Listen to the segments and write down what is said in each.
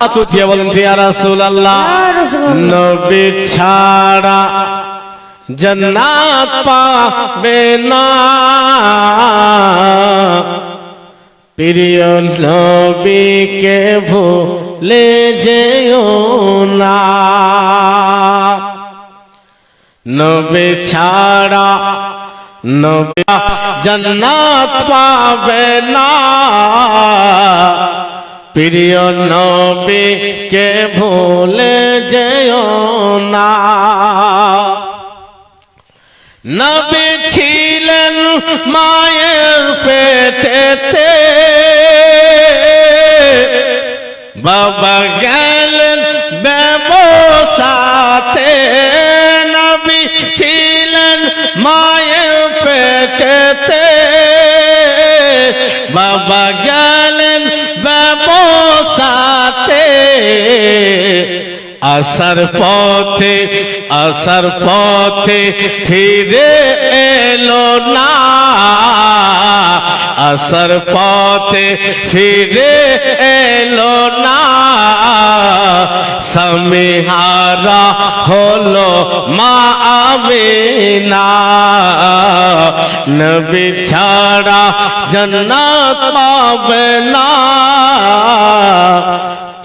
তুথিয়ে বলেন তিয়া রাসূল আল্লাহ নবী ছাড়া জান্নাত পাবে না। প্রিয় নবীকে ভুলে যেও না। নবী ছাড়া নবী জান্নাত পাবে না। প্রিয় নবীকে ভুলে যেও না। নবী ছিলেন মায়ের পেটেতে। বাবা গেলেন ব্যবসাতে। নবী ছিলেন মায়ের পেটেতে। বাবা গেলেন ব্যবসাতে আসার পথে আসার পথে ফিরে এলো না আসার পথে ফিরে এলো না সমিহারা হলো মা আমিনা নবী ছাড়া জন্নাত পাবে না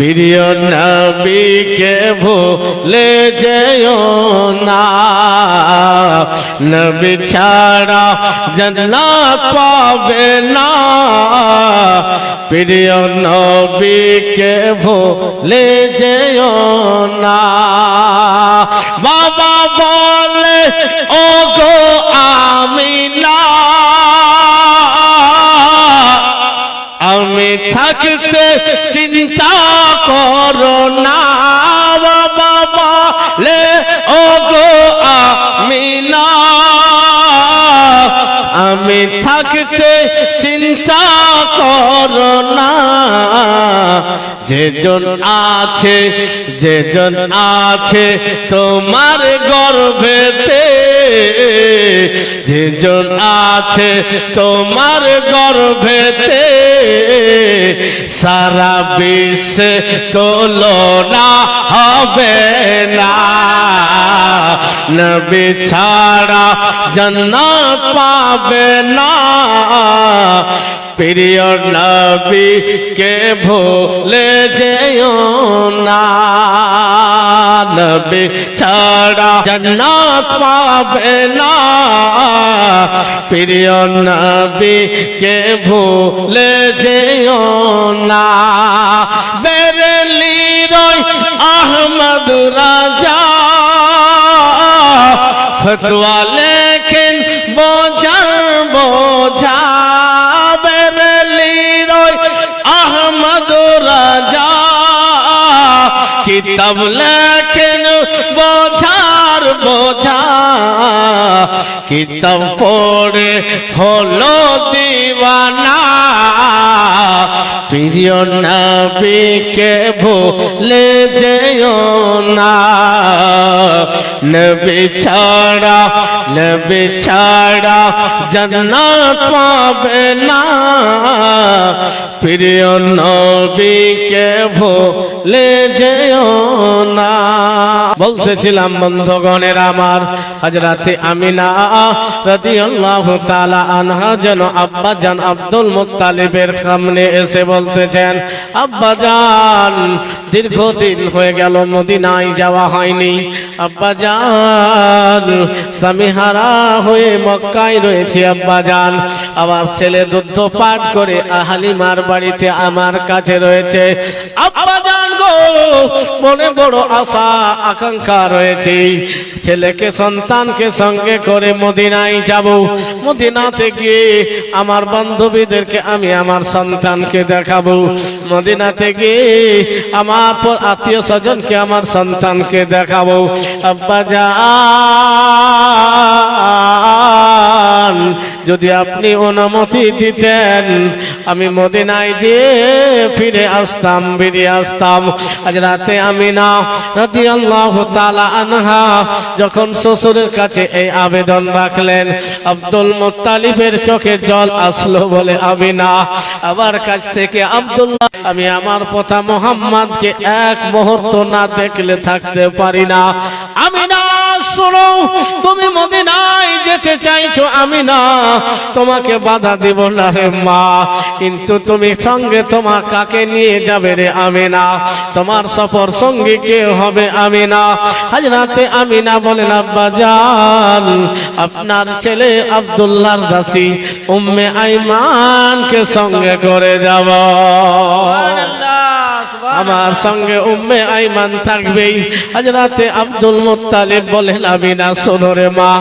প্রিয় নবীকে ভুলে যেও না। নবী ছাড়া জান্নাত পাবে না। প্রিয় নবীকে ভুলে যেও না। বাবা বলে ও গো আমিনা, আমি থাকতে চিন্তা করো না বাবা, বলে ও গো আমি না আমি থাকতে চিন্তা করো না যেজন আছে যেজন আছে তোমার গর্ভেতে যেজন আছে তোমার গর্ভেতে, সারা বিশ্বে তুলনা হবে না। নবী ছাড়া পাবে না। প্রিয় নবী কে ভুলে যেও না। নবী জন্নাত পাবে না। প্রিয় নবী কে ভুলে যেও না। বেরেলি রই আহমদ রাজা, ফতোয়া লেখেন বোঝা বোঝা। বেরেলি রই আহমদ রাজা, কিতাব লেখেন বোঝার বোঝা কিতাব পড়ে হলো দিওয়ানা। প্রিয় নবীকে ভুলে যেও না। নবী ছাড়া নবী ছাড়া জান্নাত পাবে না। প্রিয় নবীকে ভুলে যেও না। বলতেছিলাম, বন্ধগণের আমার হজরতে আমিনা রাদিয়াল্লাহু তাআলা আনহা যেন আব্বা জান আব্দুল মুত্তালিবের সামনে এসে বলতেছেন, আব্বা জান, দীর্ঘদিন হয়ে গেল, মদিনায় যাওয়া হয়নি। আব্বা জান, স্বামীহারা হয়ে মক্কায় রয়েছে, আব্বা জান। আমার ছেলে দুধ পাঠ করে হালিমার বাড়িতে আমার কাছে রয়েছে। আব্বা মনে বড় আশা, আকাঙ্ক্ষা রয়েছে। ছেলেকে, সন্তানকে সঙ্গে করে মদিনায় যাব। মদিনাতে গিয়ে আমার বান্ধবীদেরকে আমি আমার সন্তানকে দেখাবো। মদিনাতে গিয়ে আমার আত্মীয় স্বজনকে আমার সন্তানকে দেখাবো। আব্বা জান যদি আপনি অনুমতি দিতেন, আমি মদিনায় যে ফিরে আসতাম, বেরিয়ে আসতাম। আজ রাতে আমি না রাতি আল্লাহ তালা আনহা যখন শ্বশুরের কাছে এই আবেদন রাখলেন, আব্দুল মোত্তালিফের চোখে জল আসলো বলে আমি না আবার কাছ থেকে আব্দুল্লাহ, আমি আমার পথা মোহাম্মদকে এক মুহূর্ত না দেখলে থাকতে পারি না। আমি না শোনো, তুমি মদিনায় যেতে চাইছো, আমি না, তোমাকে বাধা দিব না রে মা। কিন্তু তুমি সঙ্গে তোমার কাকে নিয়ে যাবে রে আমি না তোমার সফর সঙ্গী কে হবে আমি না হাজরাতে আমি না বলেন, আব্বা জান, আপনার ছেলে আব্দুল্লাহর দাসী উম্মে আইমানকে সঙ্গে করে যাব। আমার সঙ্গে উম্মে আইমান থাকবেই। আজ রাতে আব্দুল মুত্তালিব বলেন আমি না শোনো রে মা,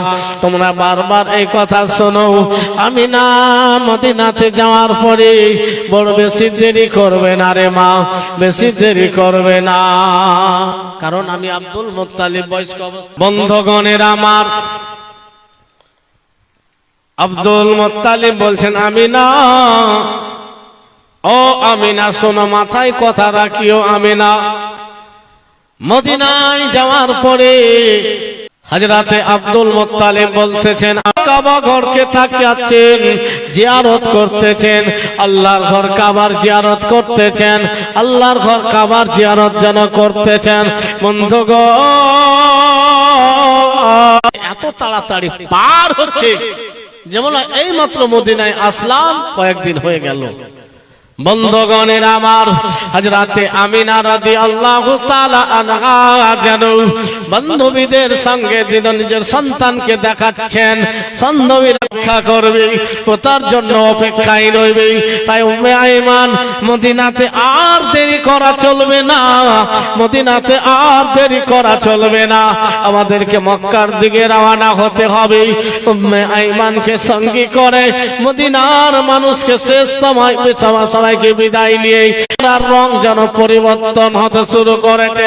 তোমরা বারবার এই কথা শোনো। আমি না মদিনাতে যাওয়ার পরে বড় বেশি দেরি করবে না রে মা, বেশি দেরি করবে না। কারণ আমি আব্দুল মুত্তালিব বয়স্ক বন্ধগণের আমার আব্দুল মুত্তালিব বলছেন আমি না ও আমিনা, শোনো, মাথায় কথা রাখিও আমিনা। মদিনায় যাওয়ার পরে হাজরাতে আব্দুল মোত্তালিব বলতেছেন, কাবা ঘরকে তাকাচ্ছেন জিয়ারত করতেছেন, আল্লাহর ঘর কাবার জিয়ারত করতেছেন, আল্লাহর ঘর কাবার জিয়ারত যেন করতেছেন। বন্ধুগণ, এত তাড়াতাড়ি পার হচ্ছে, যেমন এই মাত্র মদিনায় আসলাম, কয়েকদিন হয়ে গেল। বন্ধগণের আমার হাজরাতে আমিনা রাদি আল্লাহ যেন বান্ধবীদের সঙ্গে দিন নিজের সন্তানকে দেখাচ্ছেন সন্ধ্যবী রক্ষা করবে ও তার জন্য অপেক্ষায় রইবে। তাই উমে আইমান, মদিনাতে আর দেরি করা চলবে না, মদিনাতে আর দেরি করা চলবে না। আমাদেরকে মক্কার দিকে রওনা হতে হবে। উম্মে আইমানকে সঙ্গী করে মদিনার মানুষকে শেষ সময় সবাই সবাইকে বিদায় নিয়ে রং যেন পরিবর্তন হতে শুরু করেছে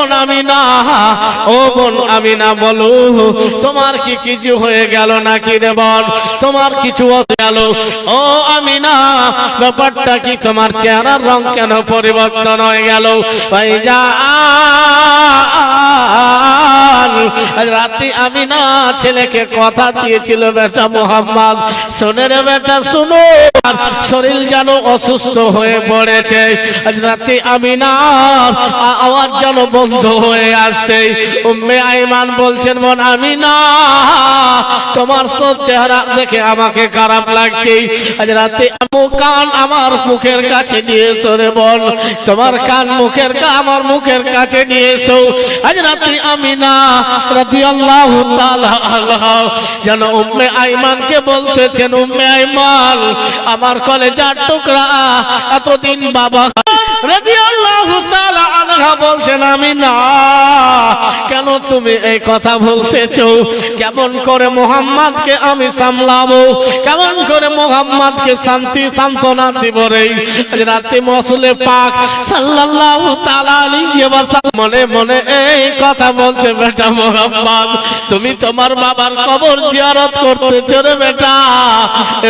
বোন আমিনা। ও বোন আমিনা, বলো, তোমার কি কিছু হয়ে গেল নাকি রে বোন? তোমার কিছু গেল। ও আমিনা, ব্যাপারটা কি তোমার চেহারার রং কেন পরিবর্তন হয়ে গেল? ভাই যা রাতে আমি না ছেলেকে কথা দিয়েছিল, বেটা মোহাম্মদ, শোনে রে বেটা, শুনো শরীর যেন অসুস্থ হয়ে পড়েছে। রাতে আমি না আওয়াজ যেন হয়ে আসছে উম্মে আইমান বলছেন, বোন আমি না তোমার সব চেহারা দেখে আমাকে খারাপ লাগছে। আজ রাতে কান আমার মুখের কাছে নিয়েছো রে বল তোমার কান মুখের আমার মুখের কাছে নিয়েছো আজ রাতে আমি না রাতি আল্লাহ যেন উম্মে আইমানকে বলতেছেন, উম্মে আইমান, আমার কলেজার টুকরা এতদিন বাবা রাজি আল্লাহ বলছেন আমি না। কেন তুমি এই কথা বলতেছো? কেমন করে মোহাম্মদকে আমি সামলাবো? কেমন করে মোহাম্মদকে শান্তি সান্ত্বনা দিব রাতে মসলে পাক সাল্লাল্লাহু তাআলা আলাইহি মনে মনে এই কথা বলছে, বেটা মোহাম্মদ, তুমি তোমার বাবার কবর জিয়ারত করতেছো রে বেটা।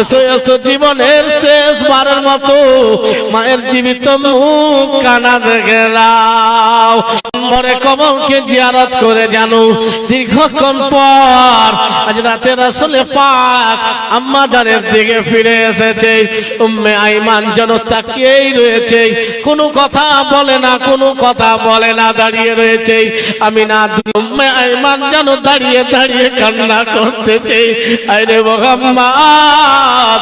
এসো এসো জীবনের শেষ বারের মতো মায়ের জীবিত মুখ কানা দেখে নাও। নম্বরে কবরকে জিয়ারত করে জানো। দীর্ঘক্ষণ পর আজ রাতে রাসূলে পাক আম্মা জানের দিকে ফিরে এসেছে। উম্মে আইমান যেন তাকিয়েই রয়েছে। কোনো কথা বলে না, কোনো কথা বলে না, দাঁড়িয়ে রয়েছে। আমি না উম্মে আইমান যেন দাঁড়িয়ে দাঁড়িয়ে কান্না করতেছে। আরে মোহাম্মদ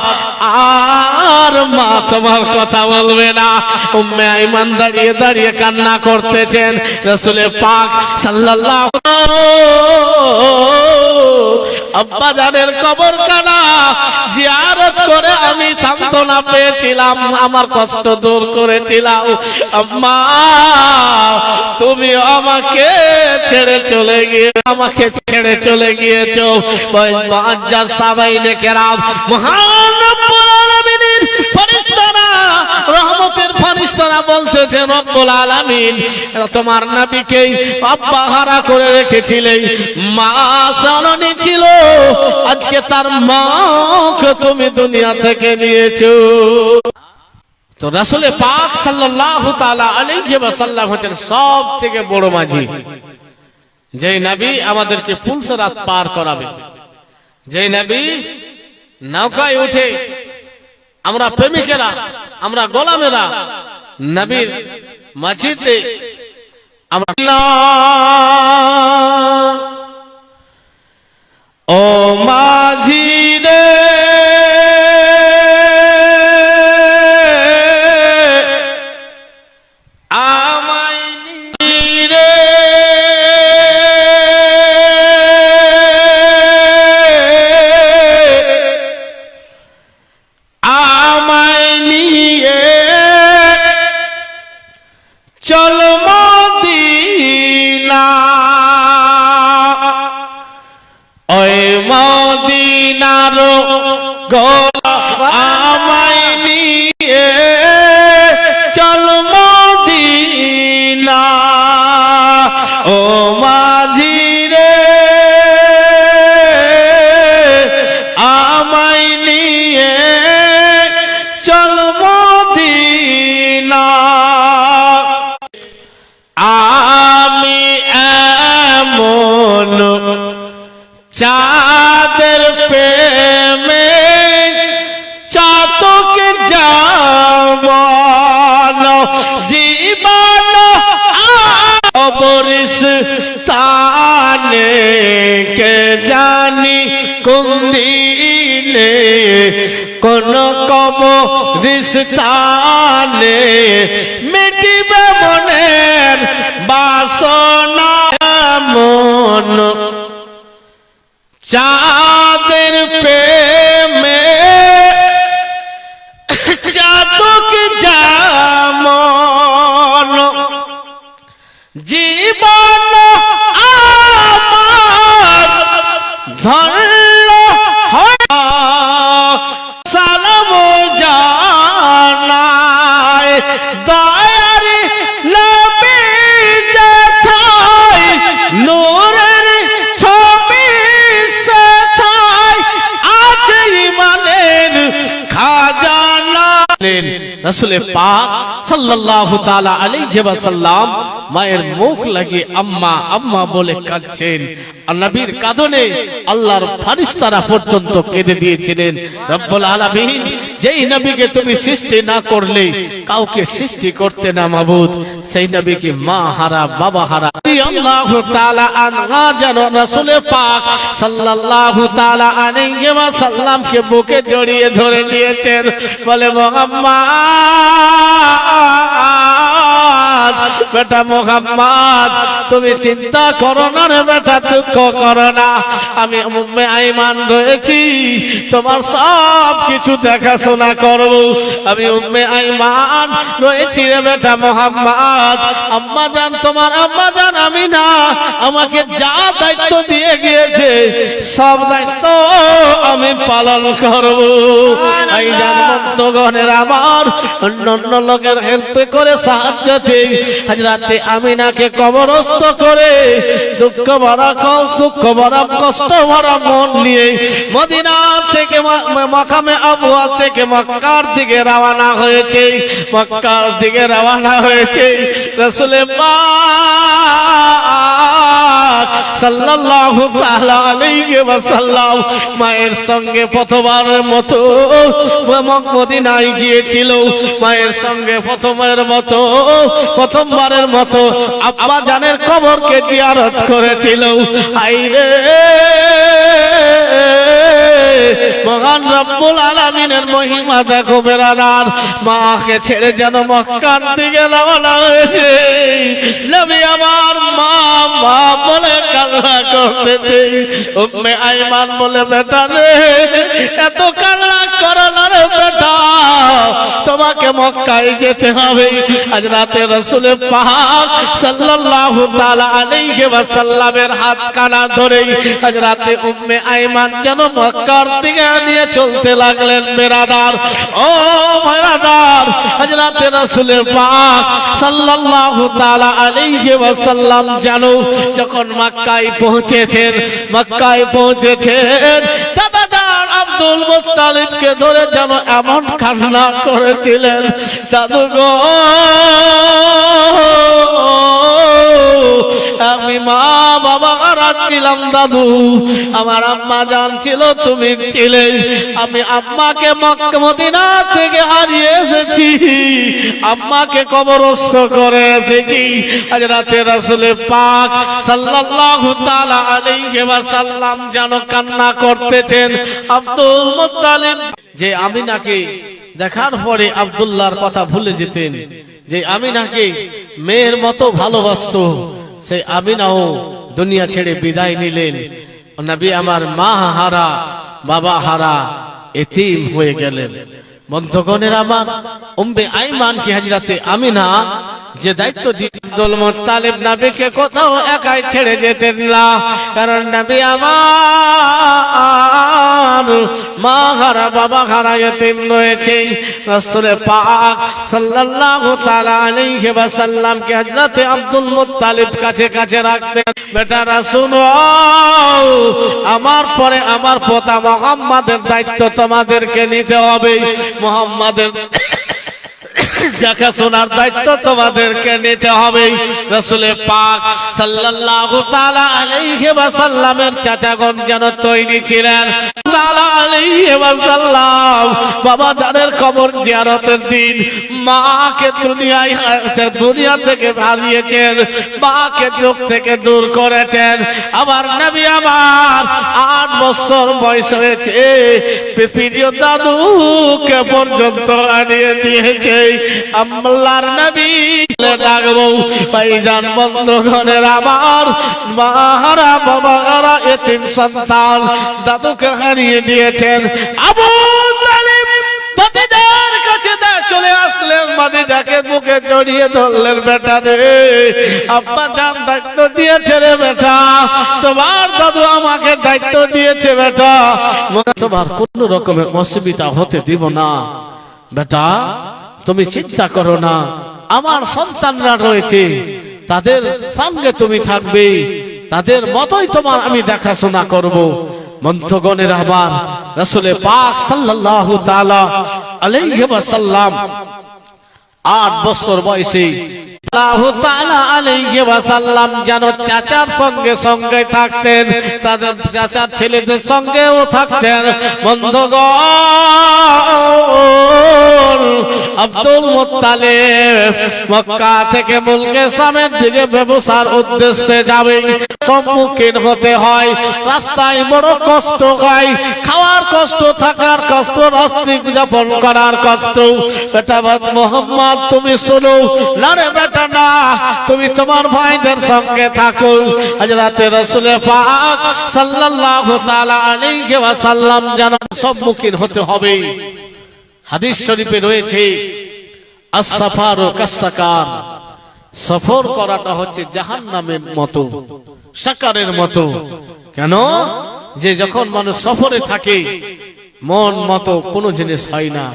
মা তোমার কথা বলবে না। উম্মে আইমান দাঁড়িয়ে দাঁড়িয়ে কান্না করতেছেন। রসুলে পাক সাল্লাল্লাহু আব্বা জানের কবর কানা জিয়ারত করে আমি সান্ত্বনা পেয়েছিলাম, আমার কষ্ট দূর করেছিলাম। আম্মা তুমি আমাকে ছেড়ে চলে গিয়ে, আমাকে ছেড়ে চলে গিয়েছো। মহান ফেরেশতারা বলতে বলতেছে রব্বুল আলামিন তোমার নবীকে আব্বা হারা করে রেখেছিলে। মা সননি ছিল, আজকে তার মাকে তুমি দুনিয়া থেকে নিয়েছো। তো রাসুলে পাক সাল্লাল্লাহু তাআলা আলাইহি ওয়াসাল্লাম হচ্ছেন সব থেকে বড় মাঝি। যে নবী আমাদেরকে ফুলসরাত পার করাবে। যে নবী নৌকায় উঠে আমরা প্রেমিকেরা আমরা গোলামেরা নবীর মাঝিতে আমরা ও মাঝি চাঁদের প্রেমে চাতক যাবন। জীবন অবরিস তানে কে জানি কোন কোন কব রিস্তানে মিটিবে মনের বাসনা মন। চাঁদের প্রেমে চাতক যেমন জীবন আমার ধরল রসুলে পাক সাল্লাহ আলী আলাইহি ওয়াসাল্লাম মায়ের মুখ লাগে আম্মা আম্মা বলে কাঁদছেন। নবীর কাঁদনে আল্লাহর ফারিস্তারা পর্যন্ত কেঁদে দিয়েছিলেন। রব্বুল আলামিন যেই নবীকে তুমি সৃষ্টি না করলে, কাউকে সৃষ্টি করতে না মাবুদ। সেই নবীকে মা হারা, বাবা হারা। আল্লাহু তাআলা আনহা যেন রাসূলে পাক সাল্লাল্লাহু তাআলা আলাইহি ওয়াসাল্লামকে বুকে জড়িয়ে ধরে নিয়েছেন। বলে, মোহাম্মদ! বেটা মোহাম্মদ তুমি চিন্তা করো না রে বেটা দুঃখ করো না। আমি উম্মে আইমান রয়েছি তোমার সব কিছু দেখাশোনা করব। আমি উম্মে আইমান রয়েছি রে বেটা মোহাম্মদ। আম্মা জান তোমার আম্মা জান আমি না। আমাকে যা দায়িত্ব দিয়ে গিয়েছে সব দায়িত্ব আমি পালন করব। এই জানবন্ধগণের আমার অন্য অন্য লোকের হেল্প করে সাহায্য দেই হাজরাতে আমিনাকে কবরস্থ করে দুঃখ ভরা দুঃখ ভরা কষ্ট ভরা মন নিয়ে মদিনা থেকে মাকামে আবুয়া থেকে মক্কার দিকে রওনা হয়েছে। মক্কার দিকে রওনা হয়েছে। রসুলে সাল্লাল্লাহু তাআলা আলাইহি ওয়াসাল্লাম মায়ের সঙ্গে প্রথমবারের মতো মদিনায় গিয়েছিল। মায়ের সঙ্গে প্রথমের মতো প্রথমবারের মতো আব্বা জানের কবরকে জিয়ারত করেছিল। মহান রব্বুল মহিমা দেখো মাকে ছেড়ে যেন মক্কার দিকে রওনা হয়েছে। আমার মা মা বলে কান্না করতেছে। আইমান বলে, বেটা রে, এত কান্না করো তোমাকে মক্কায় যেতে হবে। আজ রাতে রসুলের পাক সাল্লাল্লাহু তাআলা হাত কানা ধরে আজ রাতে উম্মে আইমান যেন মক্কার দিকে নিয়ে চলতে লাগলেন। বেরাদার, ও বেরাদার, হযরত রাসূল পাক সাল্লাল্লাহু তাআলা আলাইহি জানো যখন মক্কায় পৌঁছেছেন মক্কায় পৌঁছেছেন আব্দুল মুত্তালিবকে ধরে যেন এমন কান্না করে দিলেন দাদু আমি মা বাবা রাখছিলাম দাদু। আমার আম্মা জানছিল তুমি ছিলে। আমি আম্মাকে মক্কা মদিনা থেকে হারিয়ে এসেছি। আম্মাকে কবরস্থ করে এসেছি। আজ রাতে রাসূলের পাক সাল্লাল্লাহু তাআলা আলাইহি ওয়াসাল্লাম যেন কান্না করতেছেন। আব্দুল মুত্তালিব, যে আমি নাকি দেখার পরে আব্দুল্লাহর কথা ভুলে যেতেন, যে আমি নাকি মেয়ের মতো ভালোবাসতো। সেই আবিনাও দুনিয়া ছেড়ে বিদায় নিলেন। নবী আমার মা হারা, বাবা হারা, এতিম হয়ে গেলেন। বন্ধগণের আমার উম্বে আইমান কি হাজরাতে আমিনা যে দায়িত্ব দিয়ে আব্দুল মোত্তালিব নবীকে কোথাও একাই ছেড়ে যেতেন না। কারণ নবী আমার মা হারা বাবা হারা এতিম রয়েছে। রাসূলে পাক সাল্লাল্লাহু তাআলা আলাইহি হযরতে আব্দুল মুত্তালিব কাছে কাছে রাখতেন বেটারা শুনো আমার পরে আমার পোতা মুহাম্মাদের দায়িত্ব তোমাদেরকে নিতে হবে। মুহাম্মাদের দেখাশোনার দায়িত্ব তোমাদেরকে নিতে হবে। রসুলের পাক সাল্লাহ তাআলা আলাইহি ওয়াসাল্লামের চাচাগণ যেন তৈরি ছিলেন। তাআলা আলাইহি ওয়াসাল্লাম। বাবা জানের কবর জিয়ারতের দিন মাকে দুনিয়ায় দুনিয়া থেকে হারিয়েছেন মাকে চোখ থেকে দূর করেছেন। আমার নবী আমার আট বছর বয়স হয়েছে প্রিয় দাদুকে পর্যন্ত আনিয়ে দিয়েছে। আল্লাহর নবী ডাকবো, ভাইজান বন্ধগণের আমার, মাহারা, বাবারা, এতিম সন্তান, দাদুকে হারিয়ে দিয়েছেন। আবু তালিব কাছে চলে আসলেন। বুকে জড়িয়ে ধরলেন, বেটা রে, আব্বা দায়িত্ব দিয়েছে রে বেটা। তোমার দাদু আমাকে দায়িত্ব দিয়েছে বেটা। তোমার কোন রকমের অসুবিধা হতে দিব না। বেটা, তুমি চিন্তা করো না। আমার সন্তানরা রয়েছে। তাদের সঙ্গে তুমি থাকবে। তাদের মতোই তোমার আমি দেখাশোনা করব। মন্থগণের আবার রসুলে পাক সাল্লাল্লাহু তাআলা আট বছর বয়সে যেন চাচার সঙ্গে সঙ্গে থাকতেন, তাদের চাচার ছেলেদের সঙ্গেও থাকতেন। বন্ধুগণ আব্দুল মুত্তালিব, মক্কা থেকে মুলকে সামের দিকে ব্যবসার উদ্দেশ্যে যাবে সম্মুখীন হতে হয়। রাস্তায় বড় কষ্ট হয়। খাওয়ার কষ্ট, থাকার কষ্ট রাস্তি যাপন করার কষ্ট। বেটা মোহাম্মদ, তুমি শোনো। না রে বেটা, না। তুমি তোমার ভাইদের সঙ্গে থাকো। আজ রাতে রসুলে পাক সাল্লাল্লাহু তাআলা আলাইহি ওয়াসাল্লাম যেন সম্মুখীন হতে হবে। হাদিস শরীফে রয়েছে as-safar ও কাসাকার সফর করাটা হচ্ছে জাহান্নামের মতো। সাকারের মতো। কেন? যে যখন মানুষ সফরে থাকে, মন মতো কোনো জিনিস হয় না।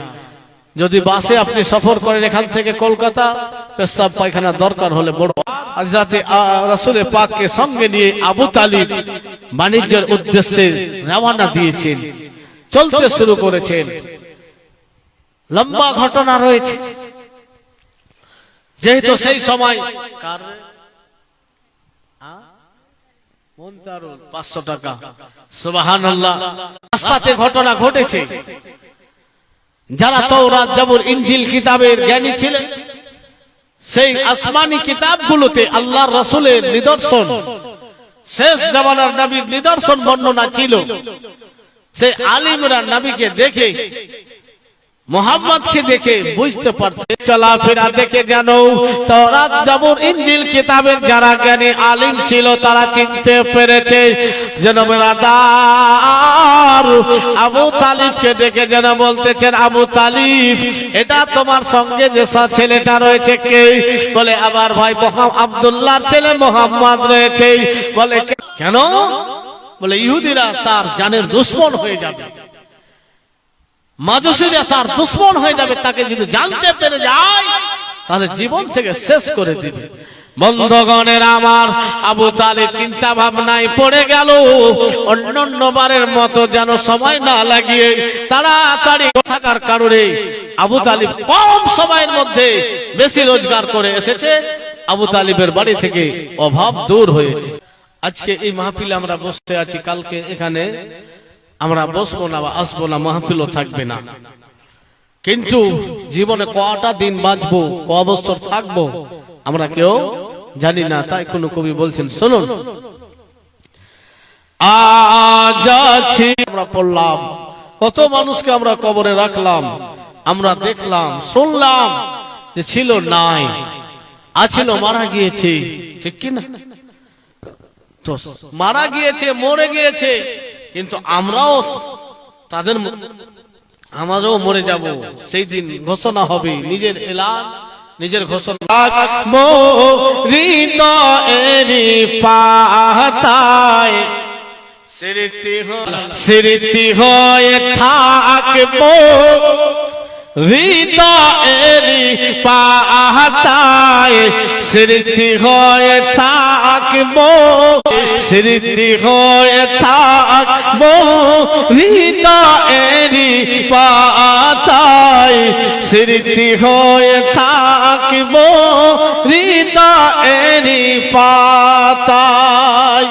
যদি বাসে আপনি সফর করেন এখান থেকে কলকাতা, পেশাব পায়খানা দরকার হলে বড়। আজ রাতে রাসুলে পাককে সঙ্গে নিয়ে আবু তালিব বাণিজ্যের উদ্দেশ্যে রওনা দিয়েছেন। চলতে শুরু করেছেন। লম্বা ঘটনা রয়েছে। যেহেতু সেই সময় ঘটনা ঘটেছে। যারা তৌরাত জাবুর ইঞ্জিল কিতাবের জ্ঞানী ছিলেন, সেই আসমানি কিতাবগুলোতে আল্লাহর রসুলের নিদর্শন, শেষ জামানার নবীর নিদর্শন বর্ণনা ছিল। সে আলিমরা নবীকে দেখে মোহাম্মদকে দেখে বুঝতে পারতে চলাফেরা দেখে জানো তরাত ইঞ্জিল কিতাবের যারা জ্ঞানী আলিম ছিল, তারা চিনতে পেরেছে যেন আবু তালিবকে দেখে যেন বলতেছেন, আবু তালিব, এটা তোমার সঙ্গে যে ছেলেটা রয়েছে কে? বলে আবার ভাই আব্দুল্লাহর ছেলে মোহাম্মদ রয়েছে। বলে কেন? বলে, ইহুদিরা তার জানের দুশ্মন হয়ে যাবে। মাজুসিরা তার দুশ্মন হয়ে যাবে তাকে যদি জানতে পেরে যায় তাহলে জীবন থেকে শেষ করে দিবে। বন্ধগণের আমার আবু তালেব চিন্তা ভাবনায় পড়ে গেল অন্যান্য বারের মতো যেন সময় না লাগিয়ে তাড়াতাড়ি থাকার কারণে আবু তালিব কম সময়ের মধ্যে বেশি রোজগার করে এসেছে। আবু তালিবের বাড়ি থেকে অভাব দূর হয়েছে। আজকে এই মাহফিলে আমরা বসতে আছি কালকে এখানে আমরা বসবো না বা আসব না, মাহফিলও থাকবে না। কিন্তু জীবনে কটা দিন বাঁচবো, ক বছর থাকব, আমরা কেউ জানি না, তাই কোন কবি বলছেন, শুনুন। আমরা পড়লাম, কত মানুষকে আমরা কবরে রাখলাম, আমরা দেখলাম, শুনলাম যে ছিল নাই, আছিল, মারা গিয়েছে, ঠিক কি না তো মারা গিয়েছে, মরে গিয়েছে কিন্তু আমরাও তাদের আমারও মরে যাব। সেই দিন ঘোষণা হবে। নিজের এলান নিজের ঘোষণা। পাতায়। স্মৃতি হয়। স্মৃতি হয়ে থাকব। হৃদয়েরি পাতায় স্মৃতি হয়ে থাকব, স্মৃতি হয়ে থাকব হৃদয়েরি পাতায় স্মৃতি হয়ে থাকব হৃদয়েরি পাতায়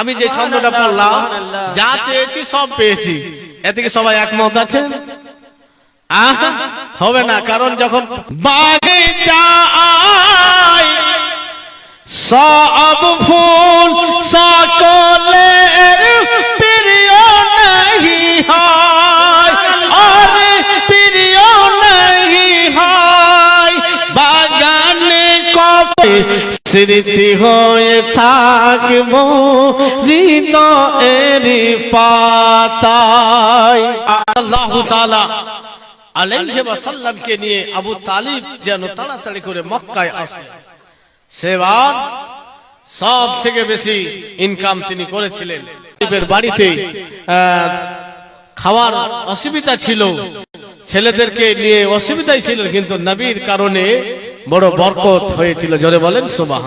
আমি যে ছন্দটা পড়লাম, যা চেয়েছি সব পেয়েছি। এ থেকে সবাই একমত আছেন? আহ, হবে না কারণ যখন সব ফুল সকলের প্রিয় নাহি প্রিয় কবে স্মৃতি হয়ে থাকব হৃদয়ের পাতায়। আল্লাহ তাআলা আলাইহি ওয়াসাল্লামকে নিয়ে আবু তালিব যেন তাড়াতাড়ি করে মক্কায় আসে। সেবার সব থেকে বেশি ইনকাম তিনি করেছিলেন। বাড়িতে খাওয়ার অসুবিধা ছিল। ছেলেদেরকে নিয়ে অসুবিধাই ছিল, কিন্তু নবীর কারণে বড় বরকত হয়েছিল। জোরে বলেন সুবাহ